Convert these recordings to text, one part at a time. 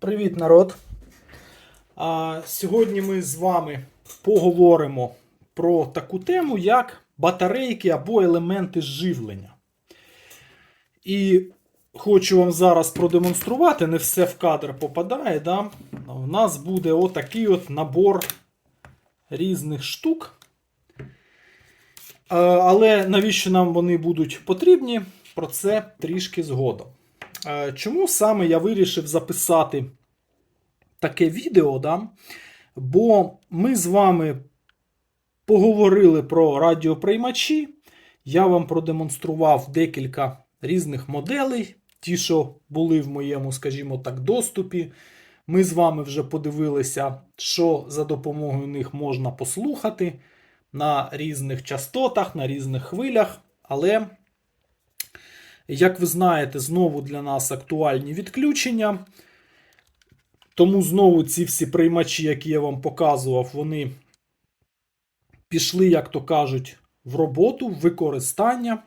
Привіт, народ! А, сьогодні ми з вами поговоримо про таку тему, як батарейки або елементи живлення. І хочу вам зараз продемонструвати, не все в кадр попадає. Да? У нас буде отакий от набор різних штук. Але навіщо нам вони будуть потрібні? Про це трішки згодом. Чому саме я вирішив записати таке відео? Да? Бо ми з вами поговорили про радіоприймачі. Я вам продемонстрував декілька різних моделей, ті, що були в моєму, скажімо так, доступі. Ми з вами вже подивилися, що за допомогою них можна послухати на різних частотах, на різних хвилях. Але як ви знаєте, знову для нас актуальні відключення. Тому знову ці всі приймачі, які я вам показував, вони пішли, як то кажуть, в роботу, в використання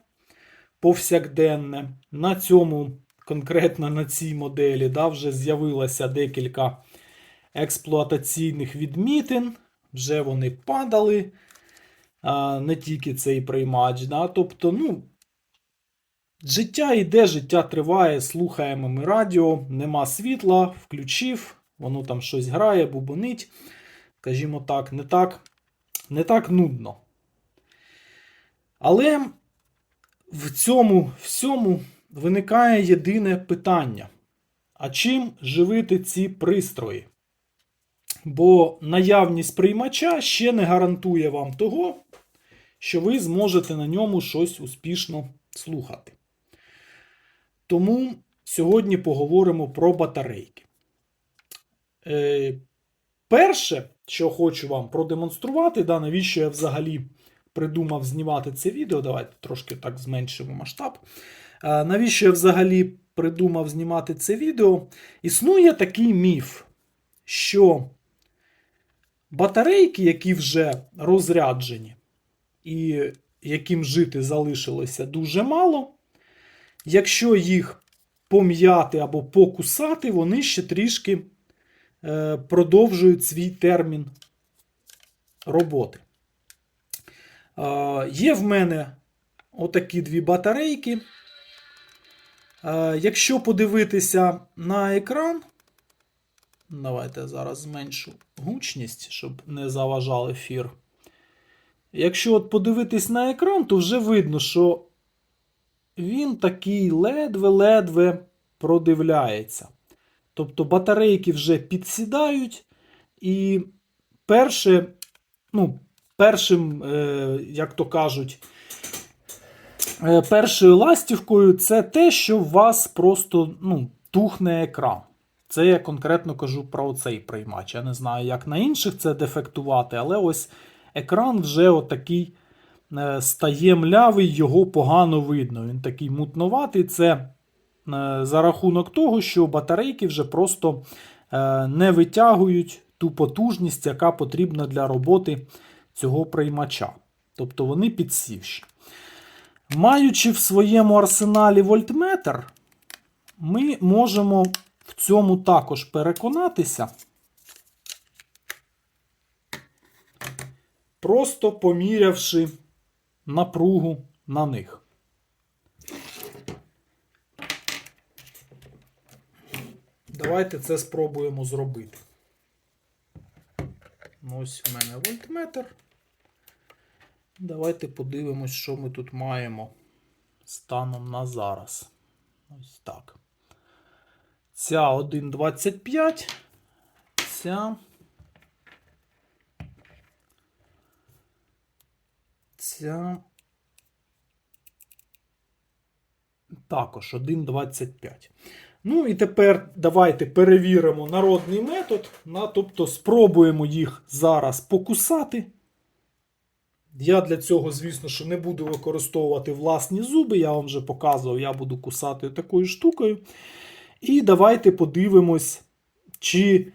повсякденне. На цьому, конкретно на цій моделі, да, вже з'явилося декілька експлуатаційних відмітин, вже вони падали. Не тільки цей приймач. Да, тобто, ну, Життя йде, життя триває, слухаємо ми радіо, нема світла, включив, воно там щось грає, бубонить. Скажімо так, не так, не так нудно. Але в цьому всьому виникає єдине питання: а чим живити ці пристрої? Бо наявність приймача ще не гарантує вам того, що ви зможете на ньому щось успішно слухати. Тому сьогодні поговоримо про батарейки. Е, перше, що хочу вам продемонструвати, да, навіщо я взагалі придумав знімати це відео. Давайте трошки так зменшимо масштаб. Е, навіщо я взагалі придумав знімати це відео? Існує такий міф, що батарейки, які вже розряджені, і яким жити залишилося дуже мало. Якщо їх пом'яти або покусати, вони ще трішки е, продовжують свій термін роботи. Е, є в мене отакі дві батарейки. Е, якщо подивитися на екран, давайте зараз зменшу гучність, щоб не заважав ефір. Якщо от подивитись на екран, то вже видно, що він такий ледве-ледве продивляється. Тобто батарейки вже підсідають, і перше, ну, першим, е, як то кажуть, е, першою ластівкою це те, що у вас просто ну, тухне екран. Це я конкретно кажу про цей приймач. Я не знаю, як на інших це дефектувати, але ось екран вже отакий стає млявий, його погано видно. Він такий мутноватий. Це е, за рахунок того, що батарейки вже просто е, не витягують ту потужність, яка потрібна для роботи цього приймача. Тобто вони підсівші. Маючи в своєму арсеналі вольтметр, ми можемо в цьому також переконатися. просто помірявши напругу на них. Давайте це спробуємо зробити. Ну, Ось в мене вольтметр. Давайте подивимось, що ми тут маємо станом на зараз. Ось так. Ця 1,25, ця. Ця також 1,25. Ну і тепер давайте перевіримо народний метод. На, тобто спробуємо їх зараз покусати. Я для цього, звісно, що не буду використовувати власні зуби. Я вам вже показував, я буду кусати такою штукою. І давайте подивимось, чи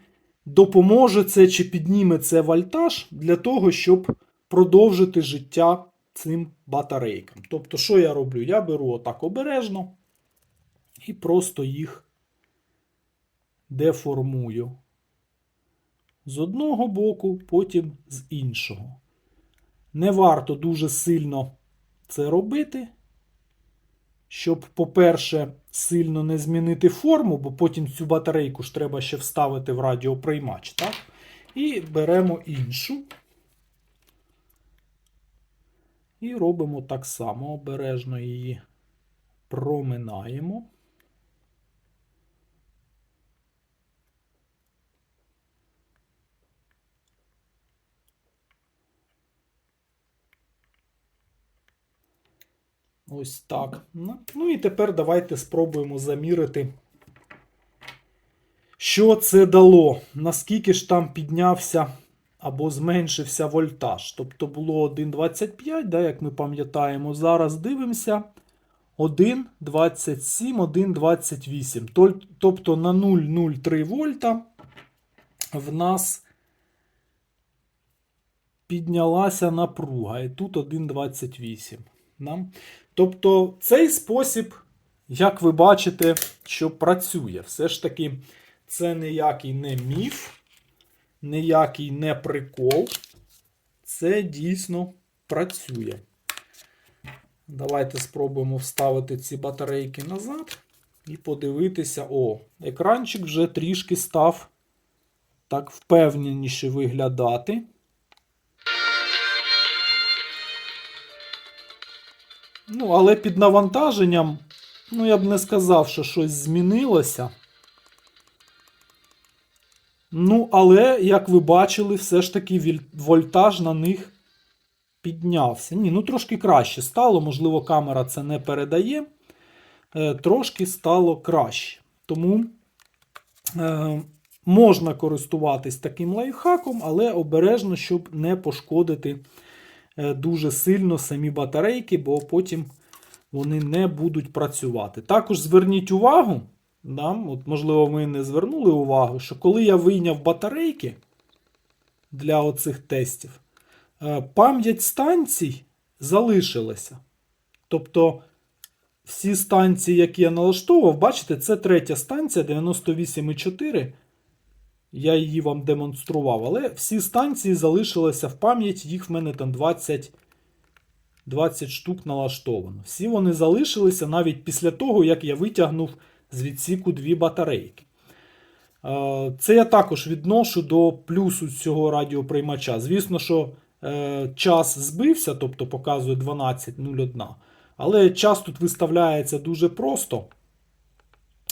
допоможе це, чи підніме це вольтаж для того, щоб продовжити життя цим батарейкам. Тобто, що я роблю? Я беру отак обережно і просто їх деформую з одного боку, потім з іншого. Не варто дуже сильно це робити, щоб, по-перше, сильно не змінити форму, бо потім цю батарейку ж треба ще вставити в радіоприймач. Так? І беремо іншу. І робимо так само, обережно її проминаємо. Ось так. Ну, і тепер давайте спробуємо замірити, що це дало, наскільки ж там піднявся або зменшився вольтаж. Тобто було 1,25, да, як ми пам'ятаємо. Зараз дивимося 1,27, 1,28. Тобто на 0,03 вольта в нас піднялася напруга. І тут 1,28. Да? Тобто цей спосіб, як ви бачите, що працює. Все ж таки, це ніякий не міф, ніякий не прикол. Це дійсно працює. Давайте спробуємо вставити ці батарейки назад і подивитися. О, екранчик вже трішки став так впевненіше виглядати. Ну, але під навантаженням, ну, я б не сказав, що щось змінилося. Ну, але, як ви бачили, все ж таки вольтаж на них піднявся. Ні, ну трошки краще стало, можливо, камера це не передає. Е, трошки стало краще. Тому е, можна користуватись таким лайфхаком, але обережно, щоб не пошкодити е, дуже сильно самі батарейки, бо потім вони не будуть працювати. Також зверніть увагу, да, от, можливо, ви не звернули увагу, що коли я вийняв батарейки для оцих тестів, е, пам'ять станцій залишилася. Тобто всі станції, які я налаштовував, бачите, це третя станція 98,4. Я її вам демонстрував, але всі станції залишилися в пам'яті, їх в мене там 20, 20 штук налаштовано. Всі вони залишилися навіть після того, як я витягнув з відсіку дві батарейки. Це я також відношу до плюсу цього радіоприймача. Звісно, що е, час збився, тобто показує 12.01. Але час тут виставляється дуже просто.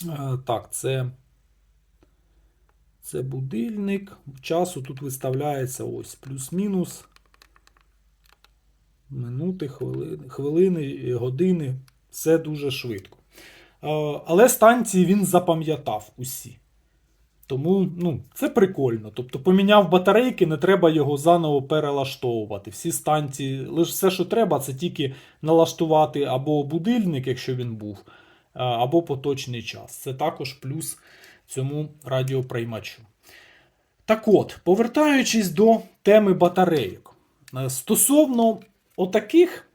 Е, Так, це. Це будильник. Часу тут виставляється ось плюс-мінус. Минути, хвилини, хвилини, години. Все дуже швидко. Е, Але станції він запам'ятав усі. Тому ну, це прикольно. Тобто поміняв батарейки, не треба його заново перелаштовувати. Всі станції, лише все, що треба, це тільки налаштувати або будильник, якщо він був, е, або поточний час. Це також плюс цьому радіоприймачу. Так от, повертаючись до теми батарейок. Е, Стосовно отаких,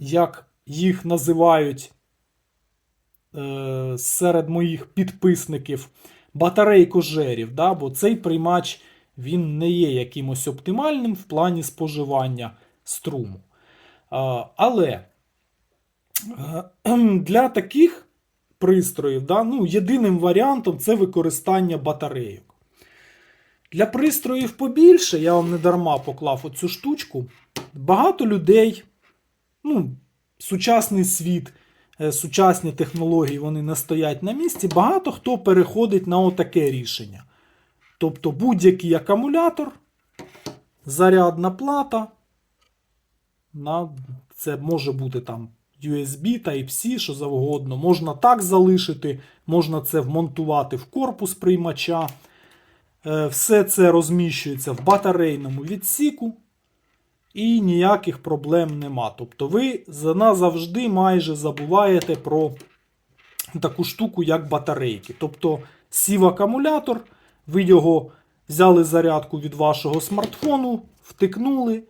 як їх називають е, серед моїх підписників, батарейкожерів, да, бо цей приймач він не є якимось оптимальним в плані споживання струму. Але е, для таких пристроїв, да, ну, єдиним варіантом це використання батарейок. Для пристроїв побільше, я вам не дарма поклав оцю штучку. Багато людей, ну, сучасний світ, сучасні технології вони не стоять на місці. Багато хто переходить на отаке рішення. Тобто будь-який акумулятор, зарядна плата. На, це може бути там USB, Type-C, що завгодно. Можна так залишити, можна це вмонтувати в корпус приймача. Е, Все це розміщується в батарейному відсіку. І ніяких проблем нема. Тобто ви назавжди майже забуваєте про таку штуку, як батарейки. Тобто сів акумулятор, ви його взяли зарядку від вашого смартфону, втикнули,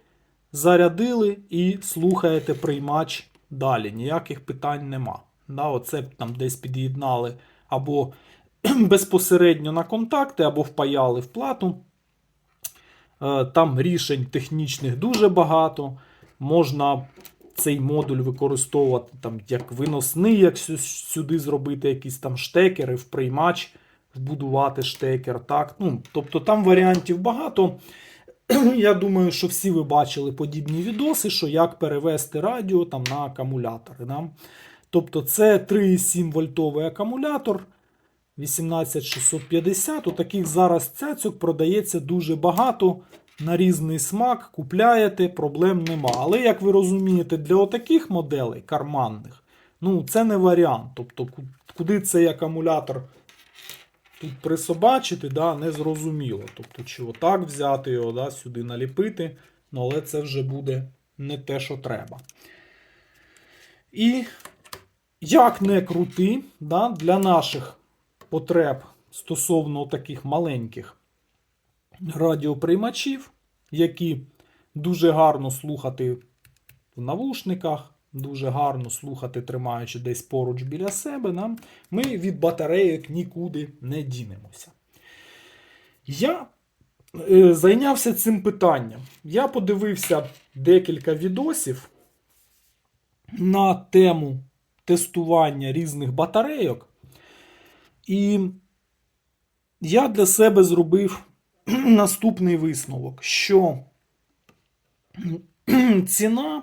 зарядили і слухаєте приймач далі. Ніяких питань нема. Да, оце там десь під'єднали або безпосередньо на контакти або впаяли в плату. Е, Там рішень технічних дуже багато. Можна цей модуль використовувати там, як виносний, як сюди зробити якісь там штекери, в приймач вбудувати штекер. Так? Ну, тобто там варіантів багато. Я думаю, що всі ви бачили подібні відоси, що як перевести радіо там, на акумулятори. Да? Тобто це 3,7 вольтовий акумулятор. 18650. У таких зараз цяцьок продається дуже багато на різний смак. Купляєте, проблем нема. Але, як ви розумієте, для отаких моделей карманних, ну, це не варіант. Тобто, куди цей акумулятор тут присобачити, да, не зрозуміло. Тобто, чи отак взяти його, да, сюди наліпити, ну, але це вже буде не те, що треба. І як не крути, да, для наших потреб стосовно таких маленьких радіоприймачів, які дуже гарно слухати в навушниках, дуже гарно слухати, тримаючи десь поруч біля себе, ми від батарейок нікуди не дінемося. Я е, зайнявся цим питанням. Я подивився декілька відосів на тему тестування різних батарейок. І я для себе зробив наступний висновок, що ціна,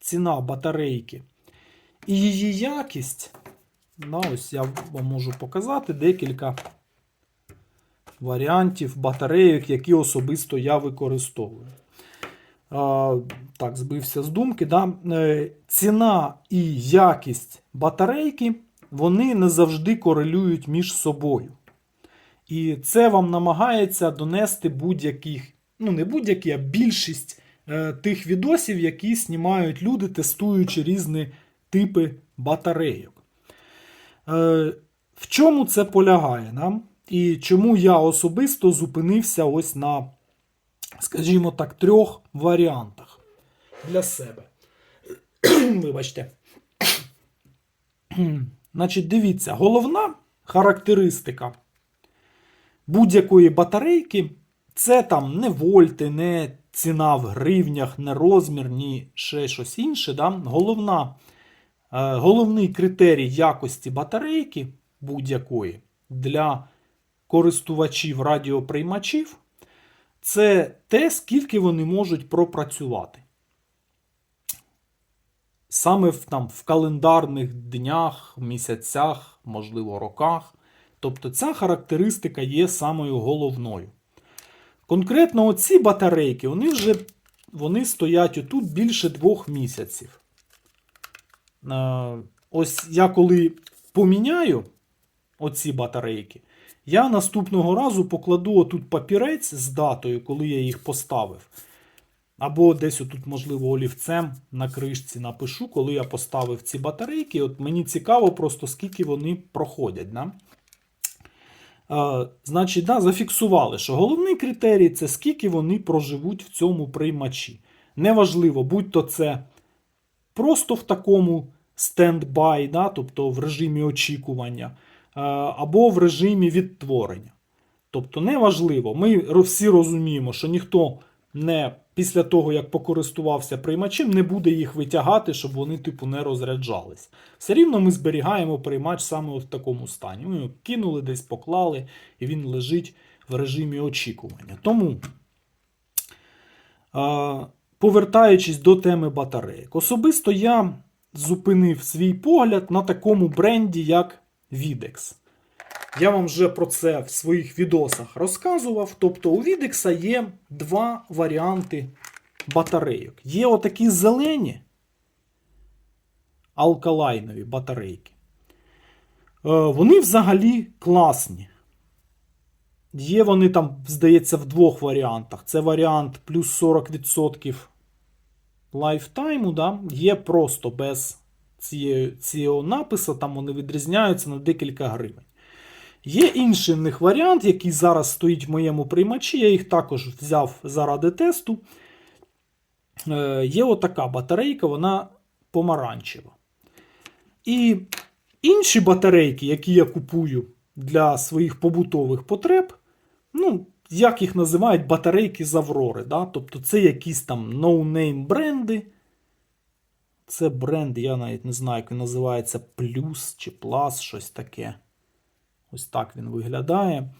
ціна батарейки і її якість, да, ось я вам можу показати декілька варіантів батарейок, які особисто я використовую. Так, збився з думки. Да? Е, Ціна і якість батарейки вони не завжди корелюють між собою. І це вам намагається донести будь-яких, ну не будь-які, а більшість е, тих відосів, які знімають люди, тестуючи різні типи батарейок. Е, в чому це полягає? Да? І чому я особисто зупинився ось на, скажімо так, трьох варіантах для себе. Вибачте. Значить, дивіться, головна характеристика будь-якої батарейки це там не вольти, не ціна в гривнях, не розмір, ні ще щось інше. Да? Головна, е, головний критерій якості батарейки будь-якої для користувачів радіоприймачів це те, скільки вони можуть пропрацювати. Саме в, там, в календарних днях, місяцях, можливо, роках. Тобто ця характеристика є самою головною. Конкретно оці батарейки, вони вже вони стоять отут більше двох місяців. Е, Ось я коли поміняю оці батарейки, я наступного разу покладу отут папірець з датою, коли я їх поставив. Або десь отут, можливо, олівцем на кришці напишу, коли я поставив ці батарейки. От мені цікаво просто, скільки вони проходять. Да? Е, значить, да, зафіксували, що головний критерій це скільки вони проживуть в цьому приймачі. Неважливо, будь-то це просто в такому стендбай, да, тобто в режимі очікування, е, або в режимі відтворення. Тобто, неважливо, ми всі розуміємо, що ніхто не після того, як покористувався приймачем, не буде їх витягати, щоб вони, типу, не розряджались. Все рівно ми зберігаємо приймач саме в такому стані. Ми його кинули, десь поклали, і він лежить в режимі очікування. Тому, повертаючись до теми батареїк, особисто я зупинив свій погляд на такому бренді, як Videx. Я вам вже про це в своїх відосах розказував. Тобто у Відекса є два варіанти батарейок. Є отакі зелені алкалайнові батарейки. Е, Вони взагалі класні. Є вони там, здається, в двох варіантах. Це варіант плюс 40% лайфтайму, да? є просто без цього напису, там вони відрізняються на декілька гривень. Є інший них варіант, який зараз стоїть в моєму приймачі. Я їх також взяв заради тесту. Е, Є отака батарейка, вона помаранчева. І інші батарейки, які я купую для своїх побутових потреб. Ну, як їх називають батарейки з Аврори. Да? Тобто це якісь там ноунейм бренди. Це бренд, я навіть не знаю, як він називається плюс чи плас, щось таке. Ось так він виглядає.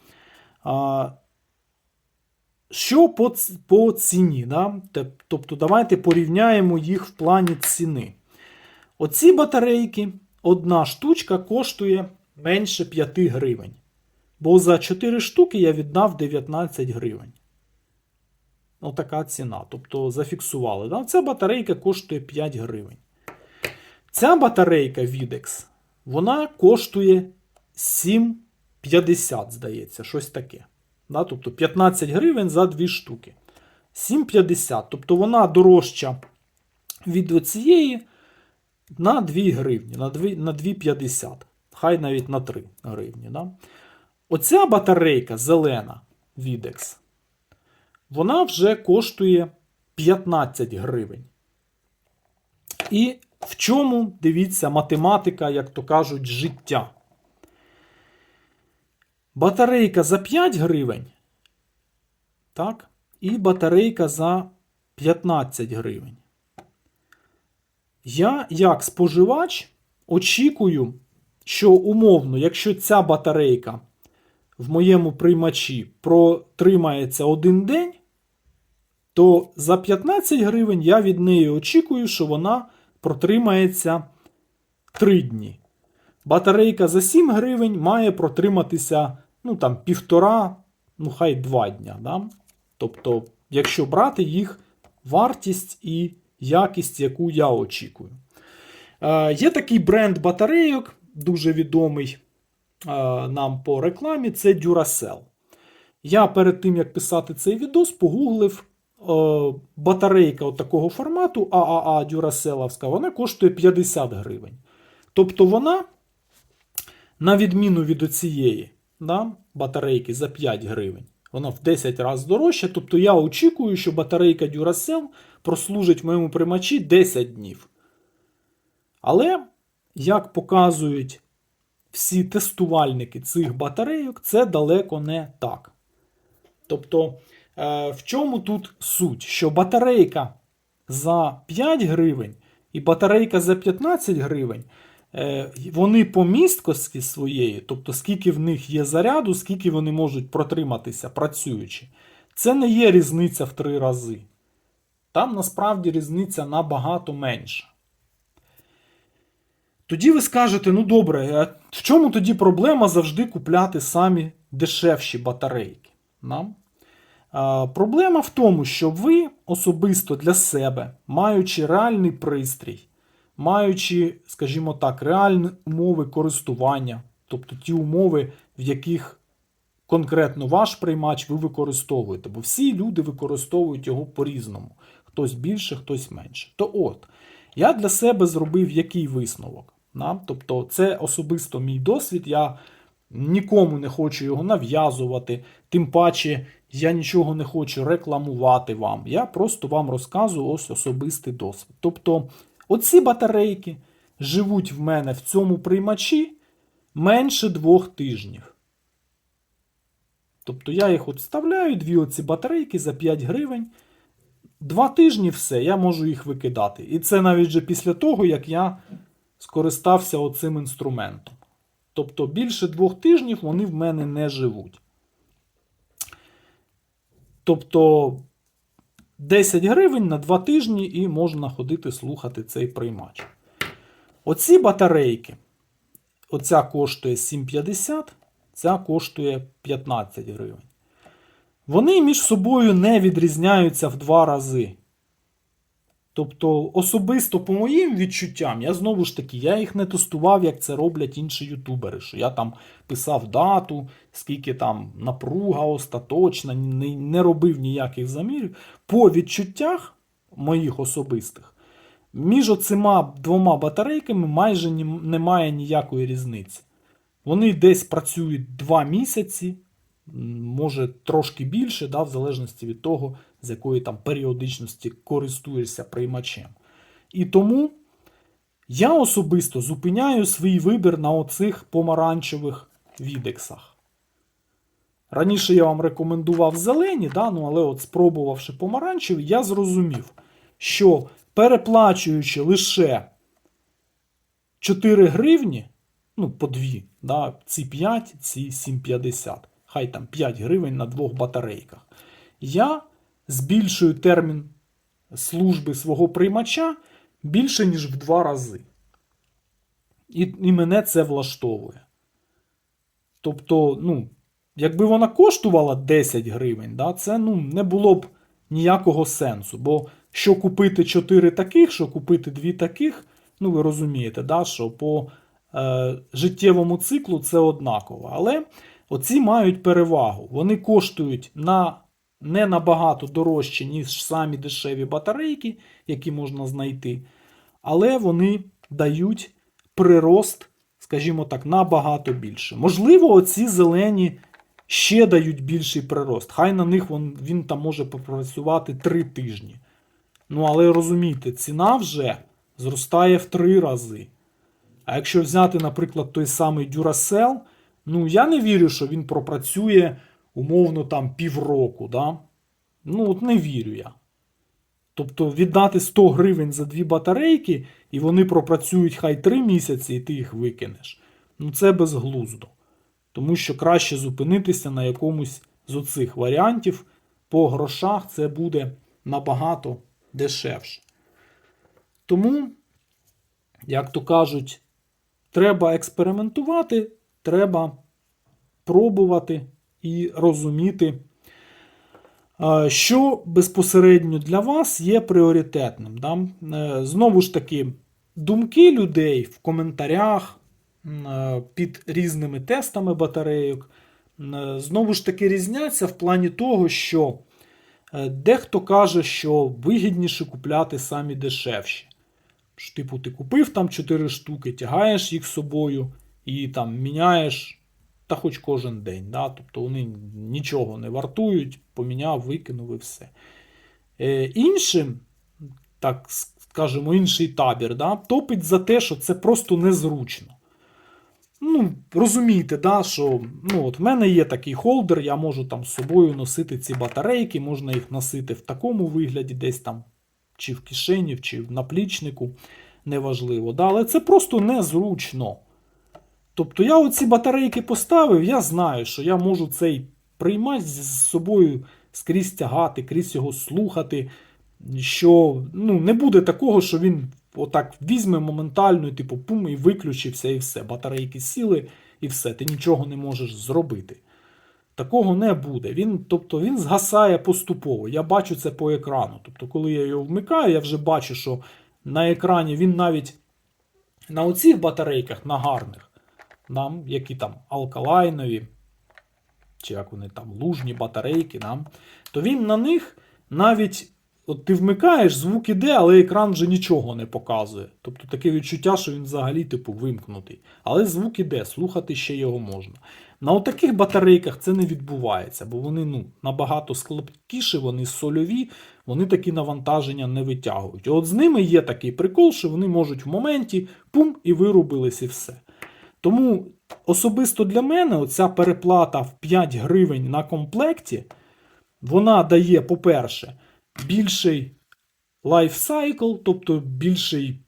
А, що по, по ціні? Да? Тобто, давайте порівняємо їх в плані ціни. Оці батарейки, одна штучка коштує менше 5 гривень. Бо за 4 штуки я віддав 19 гривень. Отака ціна. Тобто зафіксували. Да? Ця батарейка коштує 5 гривень. Ця батарейка Videx, вона коштує 7,50, здається, щось таке. Да? Тобто 15 гривень за 2 штуки. 7,50. Тобто вона дорожча від оцієї на 2 гривні, на 2, на 2,50. Хай навіть на 3 гривні. Да? Оця батарейка зелена Videx, вона вже коштує 15 гривень. І в чому, дивіться, математика, як то кажуть, життя. Батарейка за 5 гривень. Так? І батарейка за 15 гривень. Я, як споживач, очікую, що умовно, якщо ця батарейка в моєму приймачі протримається один день, то за 15 гривень я від неї очікую, що вона протримається 3 дні. Батарейка за 7 гривень має протриматися ну, там, півтора, ну хай 2 дня. Да? Тобто, якщо брати їх вартість і якість, яку я очікую. Е, є такий бренд батарейок, дуже відомий е, нам по рекламі, це Duracell. Я перед тим, як писати цей відос, погуглив е, батарейка от такого формату AAA Duracellовська, вона коштує 50 гривень. Тобто вона, на відміну від оцієї да, батарейки за 5 гривень, вона в 10 разів дорожча. Тобто я очікую, що батарейка Duracell прослужить в моєму приймачі 10 днів. Але, як показують всі тестувальники цих батарейок, це далеко не так. Тобто, е, в чому тут суть? Що батарейка за 5 гривень і батарейка за 15 гривень, вони по місткості своєї, тобто скільки в них є заряду, скільки вони можуть протриматися працюючи, це не є різниця в 3 рази. Там насправді різниця набагато менша. Тоді ви скажете, ну добре, а в чому тоді проблема завжди купляти самі дешевші батарейки? Нам? А, проблема в тому, що ви особисто для себе, маючи реальний пристрій, маючи, скажімо так, реальні умови користування, тобто ті умови, в яких конкретно ваш приймач ви використовуєте, бо всі люди використовують його по-різному. Хтось більше, хтось менше. То от, я для себе зробив який висновок. Да? Тобто, це особисто мій досвід. Я нікому не хочу його нав'язувати, тим паче я нічого не хочу рекламувати вам. Я просто вам розказую ось особистий досвід. Тобто, оці батарейки живуть в мене в цьому приймачі менше двох тижнів. Тобто я їх от вставляю, дві оці батарейки за 5 гривень. Два тижні все, я можу їх викидати. І це навіть вже після того, як я скористався оцим інструментом. Тобто більше двох тижнів вони в мене не живуть. Тобто 10 гривень на 2 тижні і можна ходити слухати цей приймач. Оці батарейки. Оця коштує 7,50, ця коштує 15 гривень. Вони між собою не відрізняються в два рази. Тобто, особисто по моїм відчуттям, я знову ж таки, я їх не тестував, як це роблять інші ютубери. Що я там писав дату, скільки там напруга остаточна, не, не робив ніяких замірів. По відчуттях моїх особистих, між оцима двома батарейками майже немає ніякої різниці. Вони десь працюють 2 місяці, може трошки більше, да, в залежності від того, з якої там періодичності користуєшся приймачем. І тому я особисто зупиняю свій вибір на оцих помаранчевих відексах. Раніше я вам рекомендував зелені, да, ну, але от спробувавши помаранчеві, я зрозумів, що переплачуючи лише 4 гривні, ну, по 2, да, ці 5, ці 7,50, хай там 5 гривень на двох батарейках, я збільшую термін служби свого приймача більше, ніж в два рази. І, і мене це влаштовує. Тобто, ну, якби вона коштувала 10 гривень, да, це ну, не було б ніякого сенсу. Бо що купити 4 таких, що купити 2 таких, ну ви розумієте, да, що по е, життєвому циклу це однаково. Але оці мають перевагу. Вони коштують на, не набагато дорожче, ніж самі дешеві батарейки, які можна знайти. Але вони дають прирост, скажімо так, набагато більше. Можливо, оці зелені ще дають більший прирост. Хай на них він, він там може попрацювати 3 тижні. Ну, але розумійте, ціна вже зростає в 3 рази. А якщо взяти, наприклад, той самий Duracell, ну я не вірю, що він пропрацює умовно там півроку. Да? Ну, от не вірю я. Тобто віддати 100 гривень за дві батарейки, і вони пропрацюють хай 3 місяці, і ти їх викинеш. Ну це безглуздо. Тому що краще зупинитися на якомусь з оцих варіантів. По грошах це буде набагато дешевше. Тому, як то кажуть, треба експериментувати, треба пробувати і розуміти, що безпосередньо для вас є пріоритетним. Да? Е, Знову ж таки, думки людей в коментарях е, під різними тестами батарейок е, знову ж таки різняться в плані того, що дехто каже, що вигідніше купляти самі дешевші. Типу, ти купив там 4 штуки, тягаєш їх з собою і там міняєш та хоч кожен день. Да? Тобто вони нічого не вартують, поміняв, викинув і все. Е, іншим, так скажемо, інший табір да, топить за те, що це просто незручно. Ну, розумієте, да, що ну, от в мене є такий холдер, я можу там з собою носити ці батарейки, можна їх носити в такому вигляді, десь там, чи в кишені, чи в наплічнику, неважливо. Да, але це просто незручно. Тобто я оці батарейки поставив, я знаю, що я можу цей приймати з собою скрізь тягати, крізь його слухати. Що ну, не буде такого, що він отак візьме моментально, типу, пум, і виключився, і все. Батарейки сіли, і все, ти нічого не можеш зробити. Такого не буде. Він, тобто, він згасає поступово. Я бачу це по екрану. Тобто, коли я його вмикаю, я вже бачу, що на екрані він навіть на оцих батарейках, на гарних, нам, які там алкалайнові, чи як вони там, лужні батарейки, нам, то він на них навіть. От ти вмикаєш, звук іде, але екран вже нічого не показує. Тобто таке відчуття, що він взагалі типу вимкнутий. Але звук іде, слухати ще його можна. На таких батарейках це не відбувається, бо вони ну, набагато слабкіші, вони сольові, вони такі навантаження не витягують. І от з ними є такий прикол, що вони можуть в моменті пум і вирубились і все. Тому особисто для мене оця переплата в 5 гривень на комплекті, вона дає, по-перше, більший лайфсайкл, тобто більший,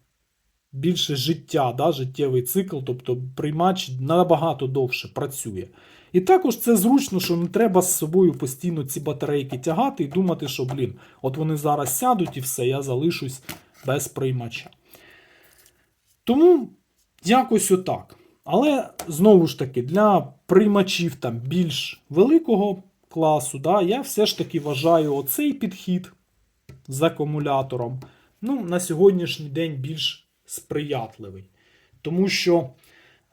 більше життя, да, життєвий цикл, тобто приймач набагато довше працює. І також це зручно, що не треба з собою постійно ці батарейки тягати і думати, що, блін, от вони зараз сядуть і все, я залишусь без приймача. Тому якось отак. Але знову ж таки, для приймачів там більш великого класу, да, я все ж таки вважаю оцей підхід з акумулятором ну, на сьогоднішній день більш сприятливий. Тому що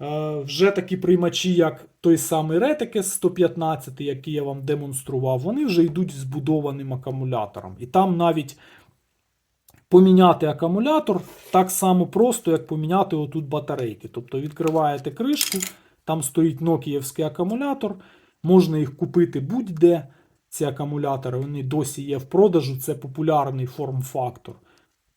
е, вже такі приймачі, як той самий Retekes 115, який я вам демонстрував, вони вже йдуть збудованим акумулятором. І там навіть поміняти акумулятор так само просто, як поміняти отут батарейки. Тобто відкриваєте кришку, там стоїть нокієвський акумулятор, можна їх купити будь-де. Ці акумулятори вони досі є в продажу, це популярний форм-фактор.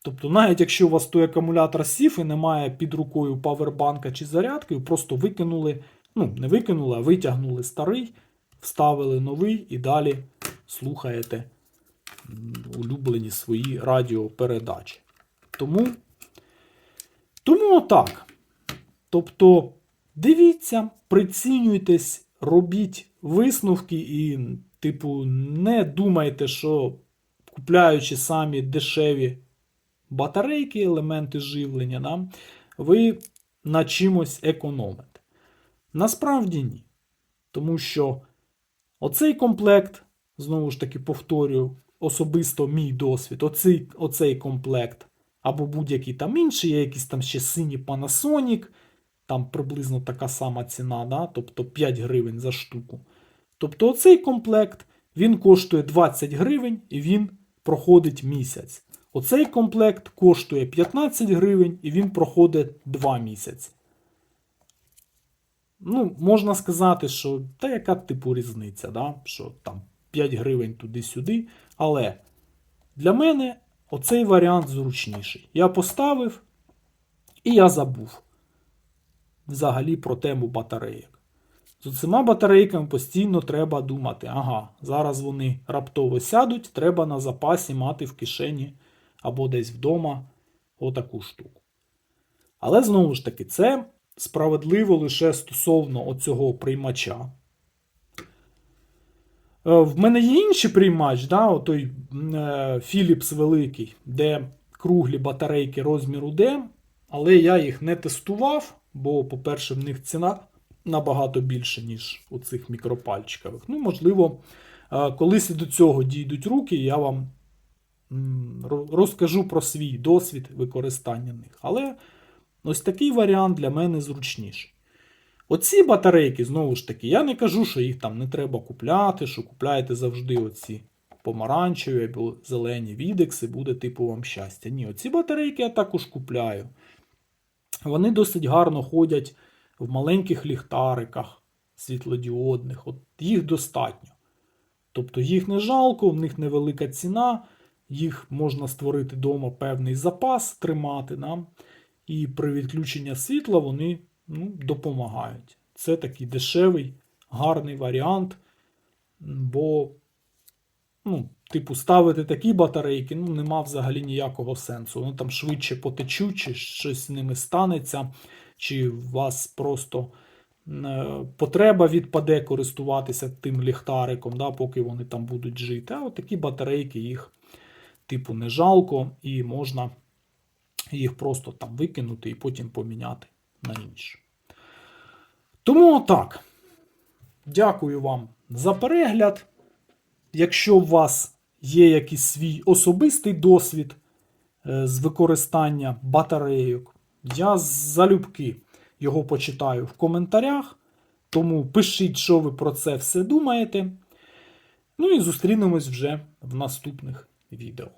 Тобто, навіть якщо у вас той акумулятор сів і немає під рукою павербанка чи зарядки, просто викинули, Ну, не викинули, а витягнули старий, вставили новий і далі слухаєте улюблені свої радіопередачі. Тому, тому отак. Тобто, дивіться, прицінюйтесь, робіть висновки і, типу, не думайте, що купляючи самі дешеві батарейки, елементи живлення, да, ви на чимось економите. Насправді ні. Тому що оцей комплект, знову ж таки повторюю, особисто мій досвід, оцей, оцей комплект, або будь-який там інший, є якийсь там ще синій Panasonic, там приблизно така сама ціна, да? тобто 5 гривень за штуку. Тобто оцей комплект він коштує 20 гривень і він проходить місяць. Оцей комплект коштує 15 гривень і він проходить 2 місяці. Ну, можна сказати, що та яка типу різниця, да? що там 5 гривень туди-сюди. Але для мене оцей варіант зручніший. Я поставив і я забув взагалі про тему батарейок. З цими батарейками постійно треба думати, ага, зараз вони раптово сядуть, треба на запасі мати в кишені або десь вдома отаку штуку. Але знову ж таки, це справедливо лише стосовно оцього приймача. Е, В мене є інший приймач, да, отой е, Philips великий, де круглі батарейки розміру D, але я їх не тестував, бо, по-перше, в них ціна набагато більше, ніж у цих мікропальчикових. Ну, можливо, е, колись і до цього дійдуть руки, я вам розкажу про свій досвід використання них. Але ось такий варіант для мене зручніший. Оці батарейки, знову ж таки, я не кажу, що їх там не треба купляти, що купляєте завжди оці помаранчеві або зелені відекси, буде типу вам щастя. Ні, оці батарейки я також купляю. Вони досить гарно ходять в маленьких ліхтариках світлодіодних. От їх достатньо. Тобто їх не жалко, в них невелика ціна, їх можна створити вдома певний запас, тримати. Да? І при відключенні світла вони ну, допомагають. Це такий дешевий, гарний варіант. Бо, ну, типу, ставити такі батарейки ну, нема взагалі ніякого сенсу. Вони там швидше потечуть, чи щось з ними станеться, чи у вас просто е, потреба відпаде користуватися тим ліхтариком, да, поки вони там будуть жити. А от такі батарейки їх, типу, не жалко, і можна їх просто там викинути і потім поміняти на інші. Тому отак. Дякую вам за перегляд. Якщо у вас є якийсь свій особистий досвід е, з використання батарейок, я залюбки його почитаю в коментарях. Тому пишіть, що ви про це все думаєте. Ну і зустрінемось вже в наступних відео.